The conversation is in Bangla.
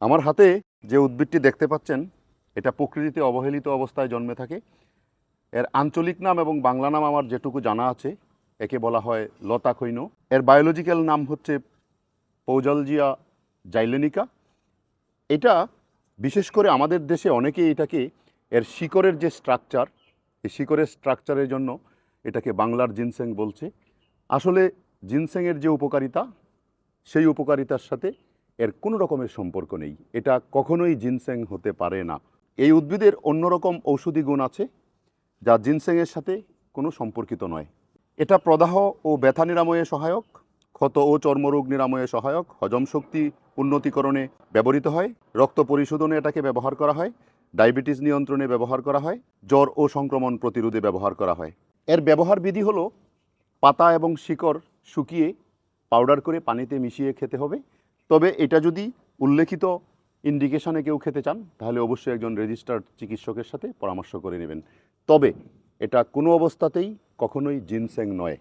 আমার হাতে যে উদ্ভিদটি দেখতে পাচ্ছেন, এটা প্রকৃতিতে অবহেলিত অবস্থায় জন্মে থাকে। এর আঞ্চলিক নাম এবং বাংলা নাম আমার যেটুকু জানা আছে, একে বলা হয় লতা খৈন। এর বায়োলজিক্যাল নাম হচ্ছে পৌজালজিয়া জাইলেনিকা। এটা বিশেষ করে আমাদের দেশে অনেকেই এটাকে, এর শিকড়ের যে স্ট্রাকচার এই শিকড়ের স্ট্রাকচারের জন্য এটাকে বাংলার জিনসেং বলছে। আসলে জিনসেংয়ের যে উপকারিতা, সেই উপকারিতার সাথে এর কোনো রকমের সম্পর্ক নেই। এটা কখনোই জিনসেং হতে পারে না। এই উদ্ভিদের অন্যরকম ঔষধি গুণ আছে, যা জিনসেংয়ের সাথে কোনো সম্পর্কিত নয়। এটা প্রদাহ ও ব্যথা নিরাময়ে সহায়ক, ক্ষত ও চর্মরোগ নিরাময়ে সহায়ক, হজম শক্তি উন্নতিকরণে ব্যবহৃত হয়, রক্ত পরিশোধনে এটাকে ব্যবহার করা হয়, ডায়াবেটিস নিয়ন্ত্রণে ব্যবহার করা হয়, জ্বর ও সংক্রমণ প্রতিরোধে ব্যবহার করা হয়। এর ব্যবহার বিধি হলো, পাতা এবং শিকড় শুকিয়ে পাউডার করে পানিতে মিশিয়ে খেতে হবে তবে এটা যদি উল্লেখিত ইন্ডিকেশনে কেউ খেতে চান, তাহলে অবশ্যই একজন রেজিস্টার্ড চিকিৎসকের সাথে পরামর্শ করে নেবেন। তবে এটা কোনো অবস্থাতেই কখনোই জিনসেং নয়।